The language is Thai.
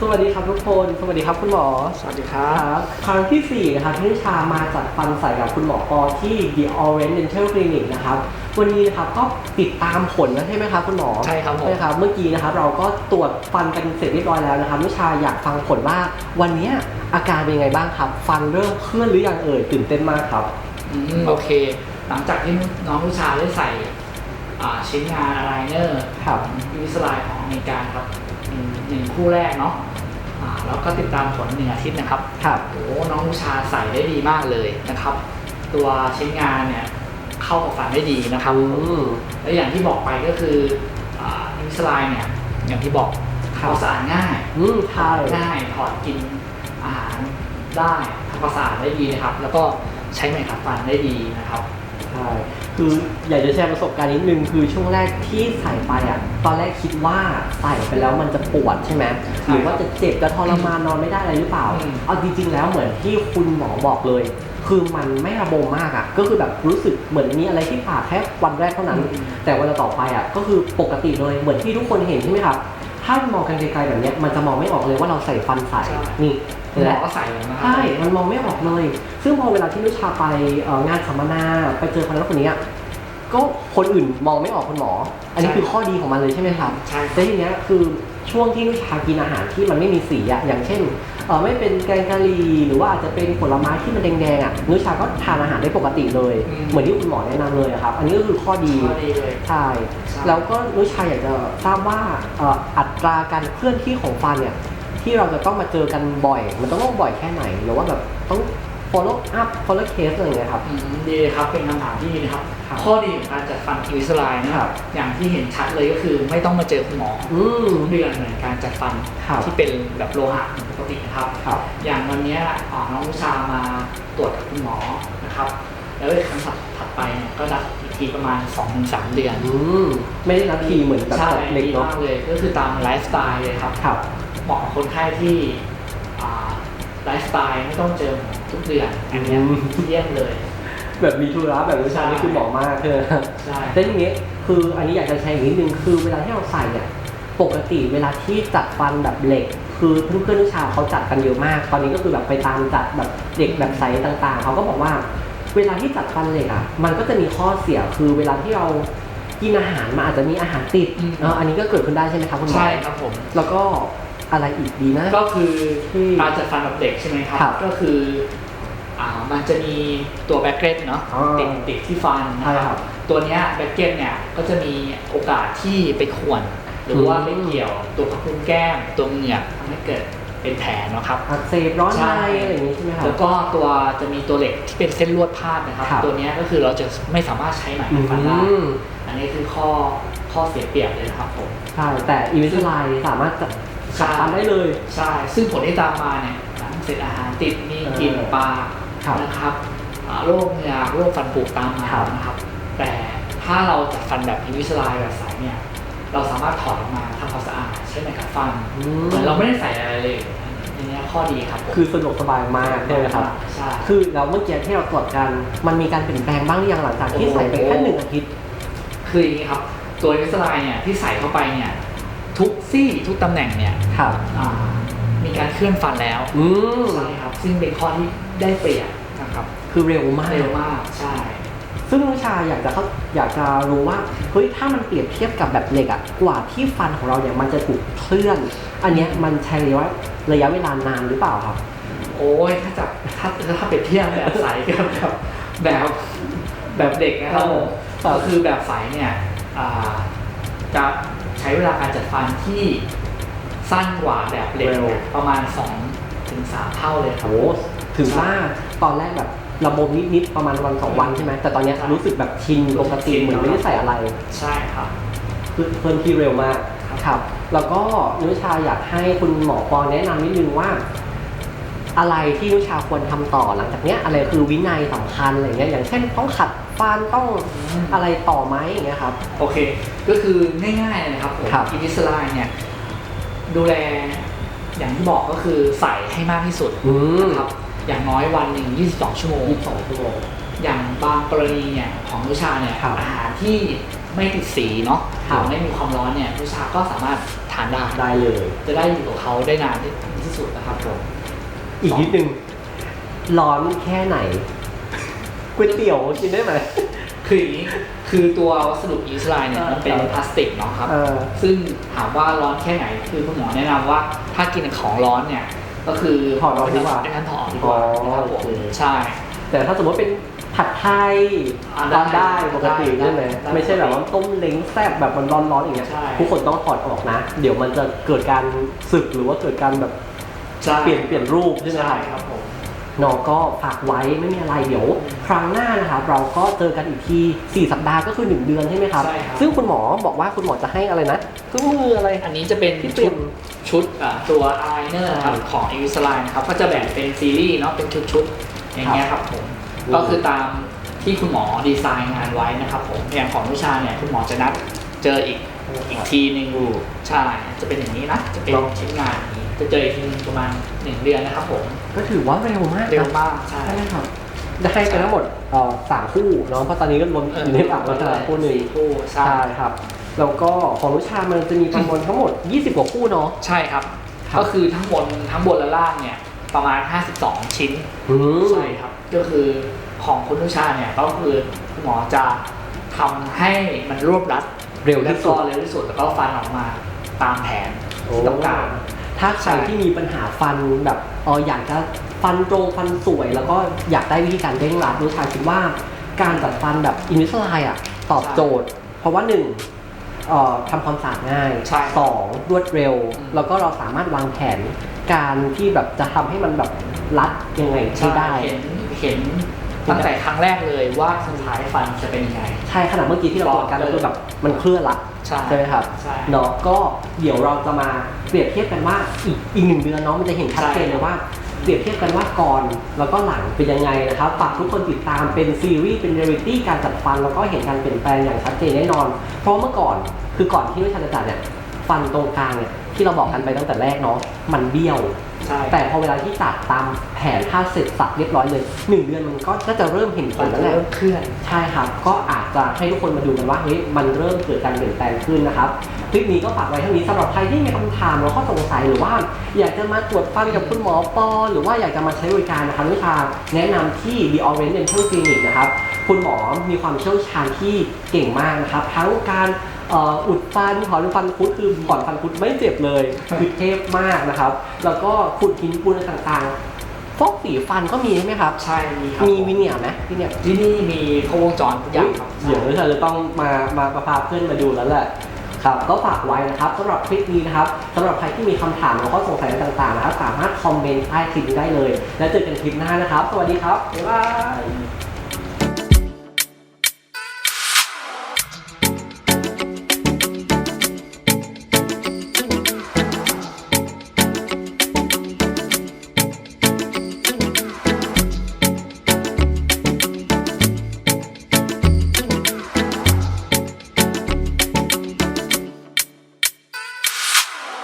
สวัสดีครับทุกคน สวัสดีครับคุณหมอ สวัสดีครัคบรับครั้งที่ 4 นะครับที่นิชามาจัดฟันใส่กับคุณหมอปอที่ The Orange Dental Clinic นะครับ วันนี้นะครับก็ติดตามผลแล้วใช่ไหมครับคุณหมอ ใช่ครับผมใช่ครับ เมื่อกี้นะครับเราก็ตรวจฟันกันเสร็จเรียบร้อยแล้วนะครับนิชาอยากฟังผลว่า วันเนี้ยอาการเป็นยังไงบ้างครับ ฟันเริ่มเคลื่อนหรือยังเอ่ย ตื่นเต้นมากครับ อืมโอเค หลังจากที่น้องผู้ชายได้ใส่อ่าชิ้นงานอะไรเนอร์ครับยูนิสไลด์ของอ เมริกาครับหนึ่งหนึ่งคู่แรกเนาะอ่าแล้วก็ติดตามผลหนึ่งอาทิตย์นะครับครับโอ้น้องผู้ชายใส่ได้ดีมากเลยนะครับ ตัวชิ้นงานเนี่ยเข้ากับฟันได้ดีนะครับอืมและอย่างที่บอกไปก็คือยูนิสไลด์เนี่ยอย่างที่บอกครับทำความสะอาดง่ายอืมใช่ง่ายถอดกินอาหารได้ทำความสะอาดได้ดีนะครับ แล้วก็ใช้ไหมขัดฟันได้ดีนะครับใช่คืออยากจะแชร์ประสบการณ์นิดนึงคือช่วงแรกที่ใส่ไปอะ ตอนแรกคิดว่าใส่ไปแล้วมันจะปวดใช่ไหมหรือว่าจะเจ็บจะทรมานนอนไม่ได้อะไรหรือเปล่าอืมเอาจริงๆแล้วเหมือนที่คุณหมอบอกเลย คือมันไม่ระบมมากอะ ก็คือแบบรู้สึกเหมือนมีอะไรที่ปากแค่วันแรกเท่านั้น แต่วันต่อไปอะก็คือปกติเลยเหมือนที่ทุกคนเห็นใช่ไหมครับถ้ามองกันไกลๆแบบเนี้ยมันจะมองไม่ออกเลยว่าเราใส่ฟันใส่นี่คุณหมและอก็ใส่แล้วนะครัใช่มันมองไม่ออกเลย ซึ่งพอเวลาที่นุชาไปเอ่องานสัมมนาไปเจอคนนั้นคนนี้อะ ก็คนอื่นมองไม่ออกคุณหมอ อันนี้คือข้อดีของมันเลยใช่ไหมครับใช่คแต่รับทีเนี้ยคือช่วงที่นุชากินอาหารที่มันไม่มีสีอะอย่างเช่นเออไม่เป็นแกงกะหรี่หรือว่าอาจจะเป็นผลไม้ที่มันแดงๆอะนุชาก็ทานอาหารได้ปกติเลย เหมือนที่คุณหมอแนะนำเลยอะครับ อันนี้ก็คือข้อดีข้อดีเลยใช่ใช่แล้วก็นุชาอยากจะทราบว่าเอ่ออัตราการเคลื่อนที่ของฟันเนี่ยที่เราจะต้องมาเจอกันบ่อย มันต้องบ่อยแค่ไหนหรือว่าแบบต้อง follow up follow case อะไรอย่างเงี้ยครับอืมดีเลยครับเป็นคำถามที่ดีนะครับ ครับข้อดีของการจัดฟันคิวสไลน์นะครับอย่างที่เห็นชัดเลยก็คือไม่ต้องมาเจอคุณหมออืม ทุกเดือนเหมือนการจัดฟันครับ ที่เป็นแบบโลหะปกตินะครับ ครับ อย่างวันเนี้ยอ่าน้องวิชามาตรวจกับคุณหมอนะครับ แล้วอีกครั้งถัดไปเนี่ยก็นัดอีกทีประมาณ 2-3 เดือนอืม ไม่ได้นัดทีเหมือนแบบใช่จัดเล็กดีเนาะมากเลยก็คือตามไลฟ์สไตล์เลยครับ ครับ เหมาะกับคนไข้ที่อ่า ไลฟ์สไตล์ไม่ต้องเจอหมอทุกเดือนอันเนี้ยอืมเยี่ยมเลย แบบมีธุระแบบนุชาใช่นี่คือเหมาะมากใช่ไหมครับใช่แต่ทีนี้คืออันนี้อยากจะแชร์อีกนิดนึงคือเวลาที่เราใส่เนี่ยปกติเวลาที่จัดฟันแบบเหล็ก คือเพื่อนๆนุชาเขาจัดกันเยอะมาก ตอนนี้ก็คือแบบไปตามจัดแบบเด็กแบบใสต่างๆเขาก็บอกว่า เวลาที่จัดฟันเหล็กอะมันก็จะมีข้อเสียคือเวลาที่เรากินอาหารมันอาจจะมีอาหารติดเอออันนี้ก็เกิดขึ้นได้ใช่ไหมครับคุณหมอใช่ครับผมแล้วก็ อะไรอีกดีนะ ก็คือที่การจัดฟันแบบเด็กใช่ไหมครับครับ ก็คืออ่ามันจะมีตัวแบ็กเก็ตเนาะอ๋อติดติดที่ฟันนะใช่คครัรับบตัวเนี้ยแบ็กเก็ตเนี่ยก็จะมีโอกาสที่ไปข่วนหรือว่าอืมไปเกี่ยวตัวกระพุ้งแก้มตัวเหงือกทำให้เกิดเป็นแผลเนาะครับอักเสบร้อนใช่ในอะไรอย่างนี้ใช่ไหมครับแล้วก็ตัวจะมีตัวเหล็กที่เป็นเส้นลวดพาดนะครับครับตัวเนี้ยก็คือเราจะไม่สามารถใช้ไหมอืฟันได้มอันนี้คือข้อข้อเสียเปรียบเลยนะครับผมใช่แต่อีวิสไลน์สามารถ จัดใช่จัดฟันได้เลย ใช่ ซึ่งผลที่ตามมาเนี่ยหลังเสร็จอาหารติดมีกลิ่นเออปากครับนะครับอ่าโรคเหงือกโรคฟันผุตามมาครับนะครับ แต่ถ้าเราจัดฟันแบบอิวิสไลแบบใสเนี่ยเราสามารถถอดออกมาทำความสะอาดใช้ไหมขัดฟันอืเหมือนเราไม่ได้ใส่อะไรเลยอันนี้ข้อดีครับผมคือสะดวกสบายมากใช่ไหมครับใช่คือเราเมื่อกี้ที่เราตรวจกันมันมีการเปลี่ยนแปลงบ้างหรือยังหลังจากที่โอ้โหใส่ไปแค่หนึ่งอาทิตย์ คืออย่างนี้ครับ ตัวอิวิสไลเนี่ยที่ใส่เข้าไปเนี่ย ทุกซี่ทุกตำแหน่งเนี่ยครับอ่ามีการเคลื่อนฟันแล้วอืมใช่ครับ ซึ่งเป็นข้อที่ได้เปรียบนะครับ คือเร็วมากเร็วมากใช่ซึ่งวิชาอยากจะเขาอยากจะรู้ว่าเฮ้ยถ้ามันเปรียบเทียบกับแบบเหล็กอะกว่าที่ฟันของเราเนี่ยมันจะถูกเคลื่อน อันเนี้ยมันใช้ระยะระยะเวลานานหรือเปล่าครับ โอ้ยถ้าจับถ้าถ้าเปรียบเทียบแบบใสกับแบบแบบแบบเด็กนะครับผมครับก็คือแบบใสเนี่ยอ่าจะใช้เวลาการจัดฟันที่สั้นกว่าแบบเหล็กเนี่ยประมาณ2ถึง3เท่าเลยครับโอ้ถึงว่าตอนแรกแบบระบมนิดๆประมาณวันสองวันใช่ไหมแต่ตอนเนี้ยใช่รู้สึกแบบชินปกติเหมือนไม่ได้ใส่อะไร ใช่ครับคือเคลื่อนที่เร็วมากครับ แล้วก็นุชาอยากให้คุณหมอปอแนะนำนิดนึงว่า อะไรที่นุชาควรทำต่อหลังจากเนี้ยอะไรคือวินัยสำคัญอะไรเงี้ยอย่างเช่นต้องขัด ฟันต้องอืมอะไรต่อไหมอย่างเงี้ยครับ โอเค ก็คือง่ายๆเลยนะครับผมครับ อินิสไลน์เนี่ยดูแลอย่างที่บอกก็คือใส่ให้มากที่สุดอืมนะครับอย่างน้อยวันหนึ่ง22 ชั่วโมงยี่สิบสองชั่วโมง อย่างบางกรณีเนี่ยของวิชาเนี่ยครับอาหารที่ไม่ติดสีเนาะหครัรืบอไม่มีความร้อนเนี่ยวิชาก็สามารถททานได้ได้เลย จะได้อยู่กับเขาได้นานที่สุดนะครับผมอีกนิดนึงร้อนแค่ไหน ก๋วยเตี๋ยวกินได้ไหม คืออย่างนี้คือตัววัสดุอีสไลน์เนี่ยเออมันเป็นพลาสติกเนาะครับ เออ ซึ่งถามว่าร้อนแค่ไหน คือคุณหมอแนะนำว่าถ้ากินของร้อนเนี่ย ก็คือถอดออกดีกว่าดังนั้นถอดออกดีกว่าอ๋อนะครับผมโอเค ใช่ แต่ถ้าสมมติเป็นผัดไทยอ่าร้อนได้ได้ปกติได้ใช่ไหมได้ไม่ใช่แบบว่าต้มเล้งแซ่บแบบมันร้อนๆอย่างเงี้ยใช่ ทุกคนต้องถอดออกนะ เดี๋ยวมันจะเกิดการสึกหรือว่าเกิดการแบบใช่เปลี่ยนเปลี่ยนรูปใช่ไหมใช่ครับครับผม น้องก็ฝากไว้ไม่มีอะไรเดี๋ยว ครั้งหน้านะครับเราก็เจอกันอีกที4สัปดาห์ก็คือ 1 เดือนใช่ไหมครับ ใช่ครับ ซึ่งคุณหมอบอกว่าคุณหมอจะให้อะไรนะเครื่องมืออะไร อันนี้จะเป็นที่เป็ชุนดชุดอ่าตัวอายเนอร์ครับของอีสไลน์นะครับก็จะแบ่งเป็นซีรีส์เนาะเป็นชุดๆอย่างเงี้ยครับผมอืม ก็คือตามที่คุณหมอดีไซน์งานไว้นะครับผมอย่างของวิชาเนี่ยคุณหมอจะนัดเจออีกอีกทีหนึ่งอืมใช่จะเป็นอย่างนี้นะจะเป็นครับชิ้นงานอย่างนี้ จะเจออีกทีหนึงประมาณหนึ่งเดือนนะครับผมก็ถือว่าเร็วมากนะเร็วมากใช่ ใช่ไหมครับได้ให้กันทั้งหมดเอ่อสามคู่เนาะเพราะตอนนี้ก็รวมอยู่ในหลักแล้วแต่คู่หนึ่ง สี่คู่ใช่ ใช่ครับ แล้วก็ของวิชามันจะมีประมวลทั้งหมด 20 กว่าคู่เนาะ ใช่ครับ ครับ ก็คือทั้งบนทั้งบนและล่างเนี่ยประมาณ 52 ชิ้น อืม ใช่ครับ ก็คือของคุณนุชาเนี่ยก็คือคุณหมอจะทำให้มันรวบรัดเร็วและที่สุก็ดเร็วที่สุดแล้วก็ฟันออกมาตามแผนที่ต้องการ ถ้าใครใช่ที่มีปัญหาฟันแบบเอออยากจะฟันตรงฟันสวย แล้วก็อยากได้วิธีการเร่งรัดนุชาคิดว่าการจัดฟันแบบอินวิสไลอะตอบโจทย์ เพราะว่าหนึ่งเอ่อทำความสะอาดง่ายใช่สองรวดเร็วอืมแล้วก็เราสามารถวางแผนการที่แบบจะทำให้มันแบบรัดยังไงให้ได้ เห็นเห็นตั้งแต่ครั้งแรกเลยว่าสุดท้ายฟันจะเป็นยังไง ใช่ขนาดเมื่อกี้ที่เราตรวจกันก็คือแบบมันเคลื่อนละใช่ใช่ไหมครับใช่เนาะก็เดี๋ยวเราจะมาเป รียบเทียบกันว่าอีกอีกหนึ่งเดือนเนาะมันจะเห็นชัดเจนเลยว่าเปรียบเทียบกันว่าก่อนแล้วก็หลังเป็นยังไงนะครับฝากทุกคนติดตามเป็นซีรีส์เป็นเรียลิตี้การจัดฟันแล้วก็เห็นการเปลี่ยนแปลงอย่างชัดเจนแน่นอน เพราะเมื่อก่อนคือก่อนที่วิชาจะจัดเนี่ยฟันตรงกลางเนี่ยที่เราบอกกันไปตั้งแต่แรกเนาะมันเบี้ยว ใช่ แต่พอเวลาที่ตัดตามแผนถ้าเสร็จสับเรียบร้อยเลยหนึ่งเดือนมันก็น่าจะเริ่มเห็นผฟัลนแล้วจะแหละ เริ่มเคลื่อน ใช่ครับ ก็อาจจะให้ทุกคนมาดูกันว่า เฮ้ย มันเริ่มเกิดการเปลี่ยนแปลงขึ้นนะครับ คลิปนี้ก็ฝากไว้เท่านี้สำหรับใครที่มีคำถามหรือข้อสงสัยหรือว่า อยากจะมาตรวจฟันกับคุณหมอปอ หรือว่าอยากจะมาใช้บริการนะครับวิชาแนะนำที่ The Orange Dental Clinic นะครับ คุณหมอมีความเชี่ยวชาญที่เก่งมากนะครับ ทั้งการเอ่ออุดฟันถอนฟันคุดคือถอนฟันคุดไม่เจ็บเลยคือเทพมากนะครับ แล้วก็ขุดหินปูนต่างๆฟอกสีฟันก็มีใช่ไหมครับ ใช่ มีครับมีวิเนียร์ไหมวิเนียร์ที่นี่มีครบวงจรทุกอย่างครับเดี๋ยวเราจะต้องมามาประพาเพื่อนมาดูแล้วแหละครับก็ฝากไว้นะครับสำหรับคลิปนี้นะครับสำหรับใครที่มีคำถามหรือข้อสงสัยต่างๆนะครับสามารถคอมเมนต์ใต้คลิปนี้ได้เลย แล้วเจอกันคลิปหน้านะครับ สวัสดีครับบ๊ายบาย